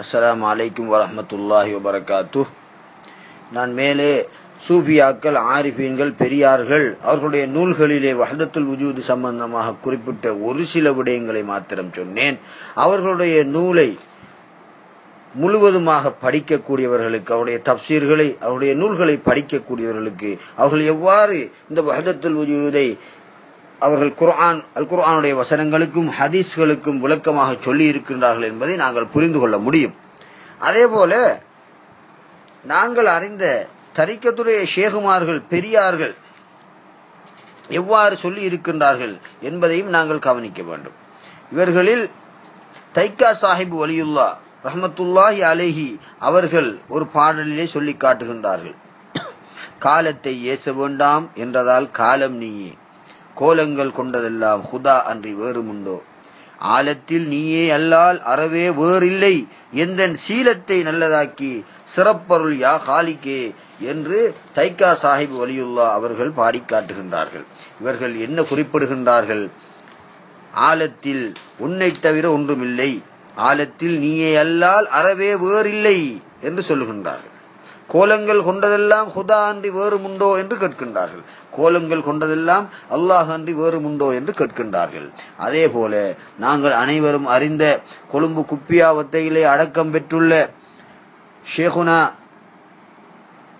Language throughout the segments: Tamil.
அஸ்லாம் அலைக்கும் வரமத்துல்லாஹி வபரகாத்து. நான் மேலே சூஃபியாக்கள் ஆரிஃபீன்கள் பெரியார்கள் அவர்களுடைய நூல்களிலே வஹதத்துல் உஜூது சம்பந்தமாக குறிப்பிட்ட ஒரு சில விடயங்களை மாத்திரம் சொன்னேன். அவர்களுடைய நூலை முழுவதுமாக படிக்கக்கூடியவர்களுக்கு அவருடைய தப்சீர்களை அவருடைய நூல்களை படிக்கக்கூடியவர்களுக்கு அவர்கள் எவ்வாறு இந்த வஹதத்துல் உஜூதை அவர்கள் குர்ஆன் அல் குர்ஆனுடைய வசனங்களுக்கும் ஹதீஸ்களுக்கும் விளக்கமாக சொல்லி இருக்கின்றார்கள் என்பதை நாங்கள் புரிந்து கொள்ள முடியும். அதே போல நாங்கள் அறிந்த தரிக்கத்துடைய ஷேகுமார்கள் பெரியார்கள் எவ்வாறு சொல்லி இருக்கின்றார்கள் என்பதையும் நாங்கள் கவனிக்க வேண்டும். இவர்களில் தைக்கா சாஹிப் வலியுல்லா ரஹமத்துல்லாஹி அலேஹி அவர்கள் ஒரு பாடலிலே சொல்லி காட்டுகின்றார்கள். காலத்தை ஏச வேண்டாம் என்றதால் காலம் நீயே. கோலங்கள் கொண்டதெல்லாம் ஹுதா அன்றி வேறுமுண்டோ? ஆலத்தில் நீயே அல்லால் அறவே வேறில்லை. எந்த சீலத்தை நல்லதாக்கி சிறப்பருள் யா காலிக்கே என்று தைக்கா சாஹிப் வலியுல்லா அவர்கள் பாடி காட்டுகின்றார்கள். இவர்கள் என்ன குறிப்பிடுகின்றார்கள்? ஆலத்தில் உன்னை தவிர ஒன்றுமில்லை. ஆலத்தில் நீயே அல்லால் அறவே வேறில்லை என்று சொல்லுகின்றார்கள். கோலங்கள் கொண்டதெல்லாம் ஹுதா அன்றி வேறுமுண்டோ என்று கேட்கின்றார்கள். கோலங்கள் கொண்டதெல்லாம் அல்லாஹ் அன்றி வேறுமுண்டோ என்று கேட்கின்றார்கள். அதே போல நாங்கள் அனைவரும் அறிந்த கொழும்பு குப்பியாவத்தையிலே அடக்கம் பெற்றுள்ள ஷேகுனா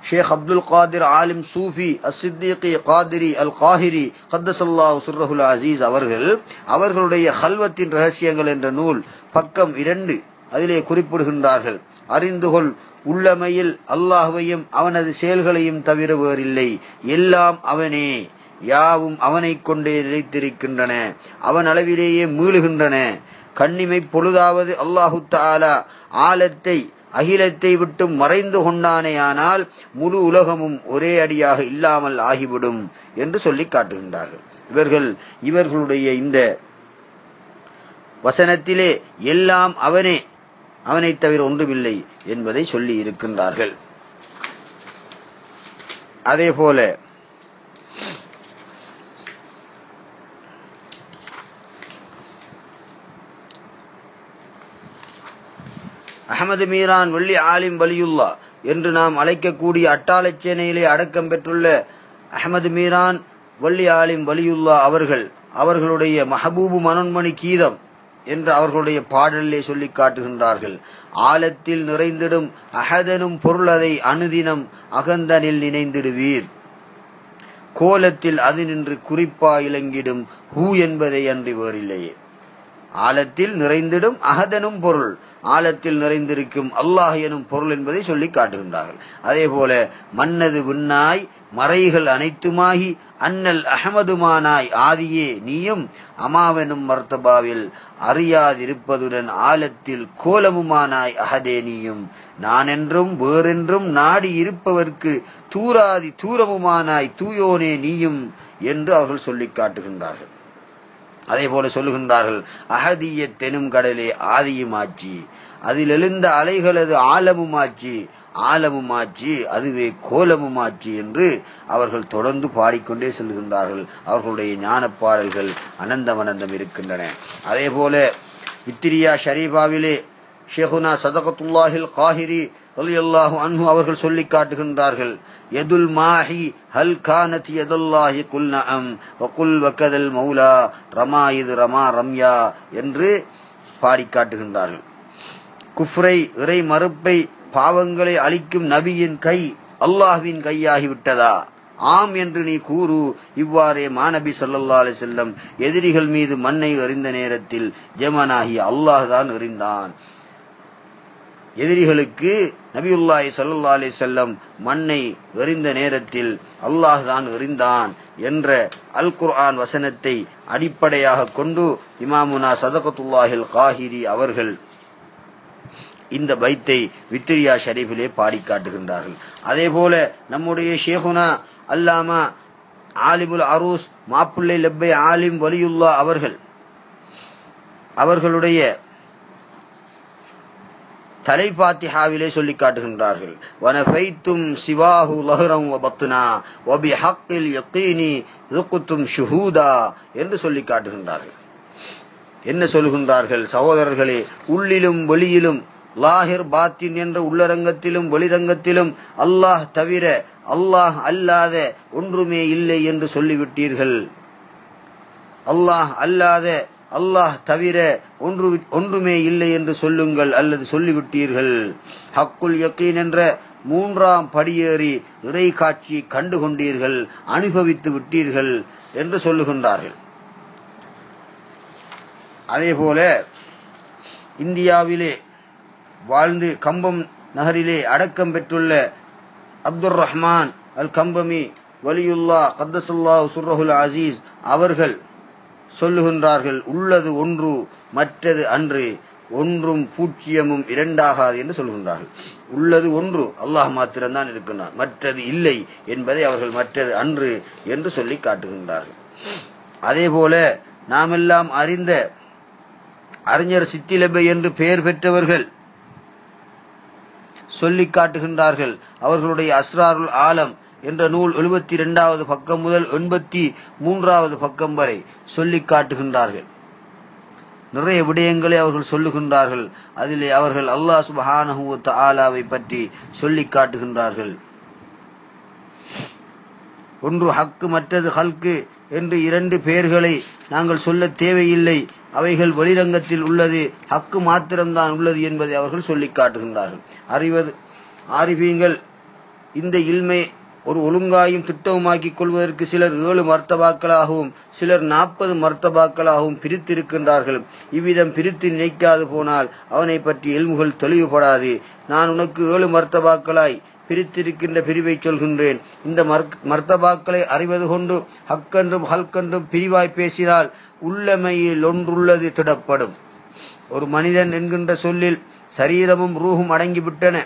ஷேக் அப்துல் காதிர் ஆலிம் சூஃபி அசித்திகி காதிரி அல் காஹிரி கத்தசல்லா சுர்ரஹுல் அசீஸ் அவர்கள் அவர்களுடைய ஹல்வத்தின் ரகசியங்கள் என்ற நூல் பக்கம் இரண்டு அதிலே குறிப்பிடுகின்றார்கள். அறிந்து கொள். உள்ளமையில் அல்லாஹுவையும் அவனது செயல்களையும் தவிர வேறில்லை. எல்லாம் அவனே. யாவும் அவனை கொண்டே நிலைத்திருக்கின்றன. அவன் அளவிலேயே மீளுகின்றன. கண்ணிமை பொழுதாவது அல்லாஹு தாலா ஆலத்தை அகிலத்தை விட்டு மறைந்து கொண்டானேயானால் முழு உலகமும் ஒரே அடியாக இல்லாமல் ஆகிவிடும் என்று சொல்லி காட்டுகின்றார்கள். இவர்கள் இவர்களுடைய இந்த வசனத்திலே எல்லாம் அவனே. அவனை தவிர ஒன்றுமில்லை என்பதை சொல்லி இருக்கின்றார்கள். அதே போல அகமது மீரான் வெள்ளி ஆலிம் வலியுல்லா என்று நாம் அழைக்கக்கூடிய அட்டாளச்சேனையிலே அடக்கம் பெற்றுள்ள அகமது மீரான் வள்ளி ஆலிம் வலியுல்லா அவர்கள் அவர்களுடைய மஹபூபு மனோன்மணி கீதம் என்று அவர்களுடைய பாடலிலே சொல்லி காட்டுகின்றார்கள். ஆழத்தில் நிறைந்திடும் அகதனும் பொருளதை அணுதினம் அகந்தனில் நினைந்திடுவீர். கோலத்தில் அது நின்று குறிப்பா இலங்கிடும் ஹூ என்பதை அன்றி வேறில்லையே. ஆழத்தில் நிறைந்திடும் அகதனும் பொருள் ஆழத்தில் நிறைந்திருக்கும் அல்லாஹ் எனும் பொருள் என்பதை சொல்லி காட்டுகின்றார்கள். அதே போல மன்னது விண்ணாய் மறைகள் அனைத்துமாகி அன்னல் அகமதுமானாய் ஆதியே நீயும் அமாவெனும் மர்த்தபாவில் அறியாதிருப்பதுடன் ஆலத்தில் கோலமுமானாய் அகதே நீயும். நானென்றும் வேறென்றும் நாடி இருப்பவர்க்கு தூராதி தூரமுமானாய் தூயோனே நீயும் என்று அவர்கள் சொல்லி காட்டுகின்றார்கள். அதே போல சொல்லுகின்றார்கள் அகதிய தெனும் கடலே ஆதியுமாச்சி அதில் எழுந்த அலைகளது ஆழமுமாச்சி ஆழமுமாச்சி அதுவே கோலமுமாச்சி என்று அவர்கள் தொடர்ந்து பாடிக்கொண்டே செல்கின்றார்கள். அவர்களுடைய ஞான பாடல்கள் அனந்தம் இருக்கின்றன. அதே போல வித்திரியா ஷரீபாவிலே ஷேகுனா சதகத்துல்லாஹில் காஹிரி அல்லாஹு அன்ஹு அவர்கள் சொல்லி காட்டுகின்றார்கள் எதுல் மாஹி ஹல் கானத் எதுல்லாஹி குல் நம் வகுல் வக்கதல் மௌலா ரமா இது ரமா ரம்யா என்று பாடி காட்டுகின்றார்கள். குஃப்ரை இறை மறுப்பை பாவங்களை அளிக்கும் நபியின் கை அல்லாஹ்வின் கையாகிவிட்டதா? ஆம் என்று நீ கூறு. இவ்வாறே மாநபி சொல்லல்லா அலி செல்லம் எதிரிகள் மீது மண்ணை எறிந்த நேரத்தில் ஜெமனாகி அல்லாஹ் தான் எறிந்தான். எதிரிகளுக்கு நபியுல்லாஹி சல்லா அலி செல்லம் மண்ணை எறிந்த நேரத்தில் அல்லாஹ் தான் எறிந்தான் என்ற அல் குர்ஆன் வசனத்தை அடிப்படையாக கொண்டு இமாமுனா சதகத்துல்லாஹில் காஹிரி அவர்கள் இந்த பைத்தை வித்திரியா ஷரீஃபிலே பாடி காட்டுகின்றார்கள். அதே போல நம்முடைய ஷேகுனா அல்லாமா ஆலிமுல் அரூஸ் மாப்பிள்ளை லெப்பை ஆலிம் வலியுல்லா அவர்கள் அவர்களுடைய தலைபாத்திஹாவிலே சொல்லி காட்டுகின்றார்கள். வனஃபைத்தும் சிவாஹு லஹரம் வபத்னா ஒபி ஹக்கில் யக்கீனி ருக்குத்தும் ஷுஹூதா என்று சொல்லி காட்டுகின்றார்கள். என்ன சொல்லுகின்றார்கள் சகோதரர்களே உள்ளிலும் வெளியிலும் லாஹிர் பாத்தின் என்ற உள்ளரங்கத்திலும் வெளிரங்கத்திலும் அல்லாஹ் தவிர அல்லாஹ் அல்லாத ஒன்றுமே இல்லை என்று சொல்லிவிட்டீர்கள். அல்லாஹ் அல்லாத அல்லாஹ் தவிர ஒன்று ஒன்றுமே இல்லை என்று சொல்லுங்கள் அல்லது சொல்லிவிட்டீர்கள். ஹக்குல் யக்கீன் என்ற மூன்றாம் படியேறி இறை காட்சி கண்டு கொண்டீர்கள் அனுபவித்து விட்டீர்கள் என்று சொல்லுகின்றார்கள். அதே போல இந்தியாவிலே வாழ்ந்து கம்பம் நகரிலே அடக்கம் பெற்றுள்ள அப்துர் ரஹ்மான் அல் கம்பமி வலியுல்லா கத்தசுல்லா சுர்ரஹுல் அசீஸ் அவர்கள் சொல்லுகின்றார்கள் உள்ளது ஒன்று மற்றது அன்று ஒன்றும் பூச்சியமும் இரண்டாகாது என்று சொல்கின்றார்கள் உள்ளது ஒன்று அல்லாஹ் மாத்திரம்தான் இருக்கின்றான் மற்றது இல்லை என்பதை அவர்கள் மற்றது அன்று என்று சொல்லி காட்டுகின்றார்கள். அதே போல நாமெல்லாம் அறிந்த அறிஞர் சித்திலபை என்று பெயர் பெற்றவர்கள் சொல்லி காட்டுகின்றார்கள். அவர்களுடைய அஸ்ராருல் ஆலம் என்ற நூல் எழுபத்தி இரண்டாவது பக்கம் முதல் எண்பத்தி மூன்றாவது பக்கம் வரை சொல்லி காட்டுகின்றார்கள். நிறைய விடயங்களை அவர்கள் சொல்லுகின்றார்கள். அதிலே அவர்கள் அல்லாஹ் சுபஹானஹு ஆலாவை பற்றி சொல்லி காட்டுகின்றார்கள். ஒன்று ஹக்கு மற்றது ஹல்கு என்று இரண்டு பெயர்களை நாங்கள் சொல்ல தேவையில்லை. அவைகள் வெளிரங்கத்தில் உள்ளது ஹக்கு மாத்திரம்தான் உள்ளது என்பதை அவர்கள் சொல்லி காட்டுகின்றார்கள். அறிவது ஆரிபீங்கள் இந்த இல்மை ஒரு ஒழுங்காயும் திட்டவுமாக்கிக் கொள்வதற்கு சிலர் ஏழு மர்த்தபாக்களாகவும் சிலர் நாற்பது மர்த்தபாக்களாகவும் பிரித்திருக்கின்றார்கள். இவ்விதம் பிரித்து நினைக்காது போனால் அவனை பற்றி எல்முகள் தெளிவுபடாது. நான் உனக்கு ஏழு மர்த்தபாக்களாய் பிரித்திருக்கின்ற பிரிவை சொல்கின்றேன். இந்த மர்த்தபாக்களை அறிவது கொண்டு ஹக்கென்றும் ஹல்கென்றும் பிரிவாய் பேசினால் உள்ளமையில் ஒன்றுள்ளது திடப்படும். ஒரு மனிதன் என்கின்ற சொல்லில் சரீரமும் ரூஹும் அடங்கிவிட்டன.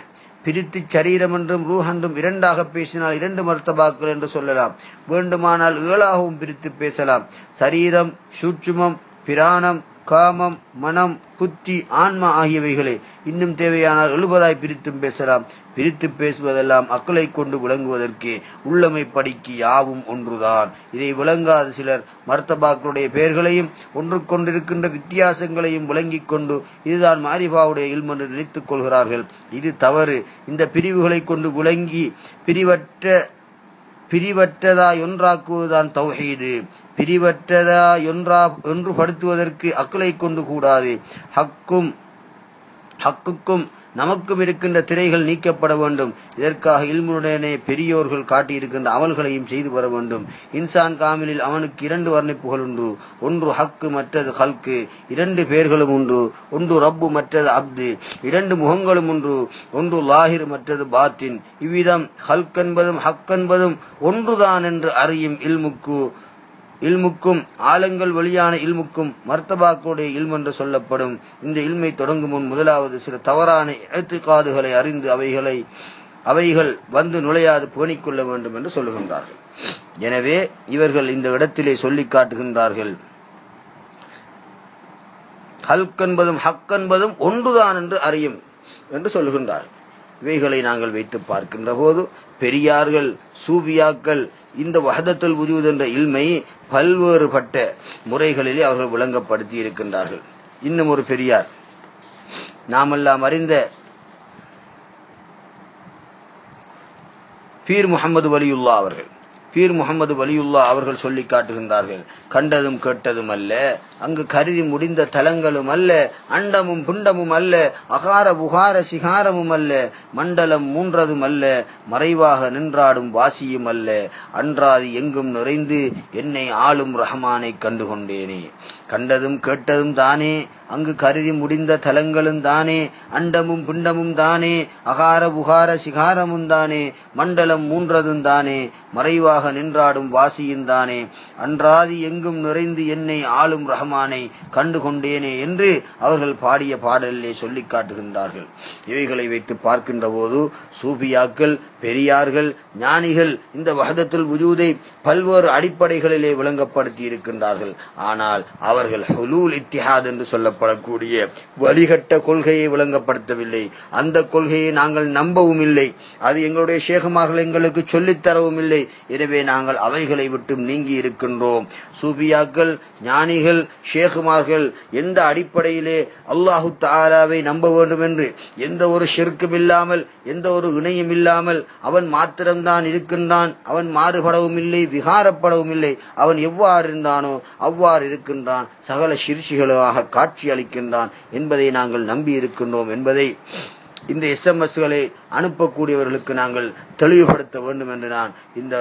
பிரித்து சரீரம் என்றும் ரூஹ் என்றும் இரண்டாக பேசினால் இரண்டு மர்த்தபாக்கள் என்று சொல்லலாம். வேண்டுமானால் ஏழாகவும் பிரித்து பேசலாம். சரீரம் சூட்சுமம் பிராணம் காமம் மனம் புத்தி ஆன்மா ஆகியவைகளே இன்னும் தேவையானால் எழுபதாய் பிரித்தும் பேசலாம். பிரித்து பேசுவதெல்லாம் அக்களை கொண்டு விளங்குவதற்கு உள்ளமை படிக்கு யாவும் ஒன்றுதான். இதை விளங்காத சிலர் மர்த்தபாக்களுடைய பெயர்களையும் ஒன்று கொண்டிருக்கின்ற வித்தியாசங்களையும் விளங்கிக் கொண்டு இதுதான் மாரிபாவுடைய இல்மென்று நினைத்துக் கொள்கிறார்கள். இது தவறு. இந்த பிரிவுகளை கொண்டு விளங்கி பிரிவற்ற பிரிவற்றதாய் ஒன்றாக்குவதுதான் தௌஹீது. பிரிவற்றதா ஒன்றா ஒன்றுபடுத்துவதற்கு அக்களை கொண்டு கூடாது. ஹக்கும் ஹக்குக்கும் நமக்கும் இருக்கின்ற திரைகள் நீக்கப்பட வேண்டும். இதற்காக இல்முடனே பெரியோர்கள் காட்டியிருக்கின்ற அமல்களையும் செய்து வர வேண்டும். இன்சான் காமிலில் அவனுக்கு இரண்டு வர்ணிப்புகள் உண்டு. ஒன்று ஹக்கு மற்றது ஹல்கு இரண்டு பெயர்களும் உண்டு. ஒன்று ரப்பு மற்றது அப்து. இரண்டு முகங்களும் உண்டு. ஒன்று லாஹிர் மற்றது பாத்தின். இவ்விதம் ஹல்க் என்பதும் ஹக் என்பதும் ஒன்றுதான் என்று அறியும் இல்முக்கு. இல்முக்கும் ஆலங்கள் வழியான இல்முக்கும் மர்த்தபாக்களுடைய இல்ம் என்று சொல்லப்படும். இந்த இல்மை தொடங்கும் முன் முதலாவது சில தவறான எழுத்துக்காதுகளை அறிந்து அவைகளை அவைகள் வந்து நுழையாது பேணிக்கொள்ள வேண்டும் என்று சொல்லுகின்றார்கள். எனவே இவர்கள் இந்த இடத்திலே சொல்லி காட்டுகின்றார்கள். ஹல்க் என்பதும் ஹக் என்பதும் ஒன்றுதான் என்று அறியும் என்று சொல்லுகின்றார் இவைகளை நாங்கள் வைத்து பார்க்கின்ற போது பெரியார்கள் சூபியாக்கள் இந்த வஹதத்துல் வஜூத் என்ற இல்மை பல்வேறுபட்ட முறைகளிலே அவர்கள் விளங்கப்படுத்தி இருக்கின்றார்கள். இன்னும் ஒரு பெரியார். நாமெல்லாம் அறிந்த பீர் முகமது வலியுல்லா அவர்கள். பீர் முகமது வலியுல்லா அவர்கள் சொல்லி காட்டுகின்றார்கள். கண்டதும் கேட்டதும் அல்ல. அங்கு கருதி முடிந்த தலங்களும் அல்ல. அண்டமும் புண்டமும் அல்ல. அகார புகார சிகாரமும் அல்ல. மண்டலம் மூன்றதும் அல்ல. மறைவாக நின்றாடும் வாசியும் அல்ல. அன்றாது எங்கும் நிறைந்து என்னை ஆளும் ரஹமானை கண்டு கொண்டேனே கண்டதும் கேட்டதும் தானே அங்கு கருதி முடிந்த தலங்களும் தானே அண்டமும் பிண்டமும் தானே அகார புகார சிகாரமும் தானே மண்டலம் மூன்றதும் தானே மறைவாக நின்றாடும் வாசியும் தானே. அன்றாதி எங்கும் நிறைந்து என்னை ஆளும் ரஹமானை கண்டு கொண்டேனே என்று அவர்கள் பாடிய பாடலிலே சொல்லிக் காட்டுகின்றார்கள். இவைகளை வைத்து பார்க்கின்ற போது சூபியாக்கள் பெரியார்கள் ஞானிகள் இந்த வஹதத்துல் உஜூதை பல்வேறு அடிப்படைகளிலே விளங்கப்படுத்தி இருக்கின்றார்கள் ஆனால் அவர்கள் ஹுலூல் இத்திஹாத் என்று சொல்லப்படக்கூடிய வழிகட்ட கொள்கையை விளங்கப்படுத்தவில்லை. அந்த கொள்கையை நாங்கள் நம்பவும் இல்லை அது எங்களுடைய ஷேகுமார்கள் எங்களுக்கு சொல்லித்தரவும் இல்லை எனவே நாங்கள் அவைகளை விட்டு நீங்கி இருக்கின்றோம். சூபியாக்கள் ஞானிகள் ஷேகுமார்கள் எந்த அடிப்படையிலே அல்லாஹு தாலாவை நம்ப வேண்டும் என்று எந்த ஒரு ஷிர்க்கும் இல்லாமல் எந்த ஒரு இணையும் இல்லாமல் அவன் மாத்திரம்தான் இருக்கின்றான். அவன் மாறுபடவும் இல்லை விகாரப்படவும் இல்லை அவன் எவ்வாறு இருந்தானோ அவ்வாறு இருக்கின்றான். சகல சிறுசிகளாக காட்சி அளிக்கின்றான் என்பதை நாங்கள் நம்பி இருக்கின்றோம் என்பதை இந்த எஸ்எம்எஸ்களை அனுப்பக்கூடியவர்களுக்கு நாங்கள் தெளிவுபடுத்த வேண்டும் என்று நான் இந்த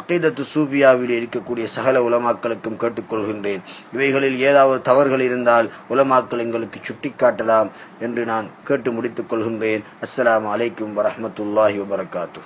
அகைதத்து சூபியாவில் இருக்கக்கூடிய சகல உலமாக்களுக்கும் கேட்டுக்கொள்கின்றேன். இவைகளில் ஏதாவது தவறுகள் இருந்தால் உலமாக்கள் எங்களுக்கு சுட்டிக்காட்டலாம் என்று நான் கேட்டு முடித்துக் கொள்கின்றேன். அஸ்லாம் அலைக்கும் வரமத்துல்லாஹி வபரகாத்து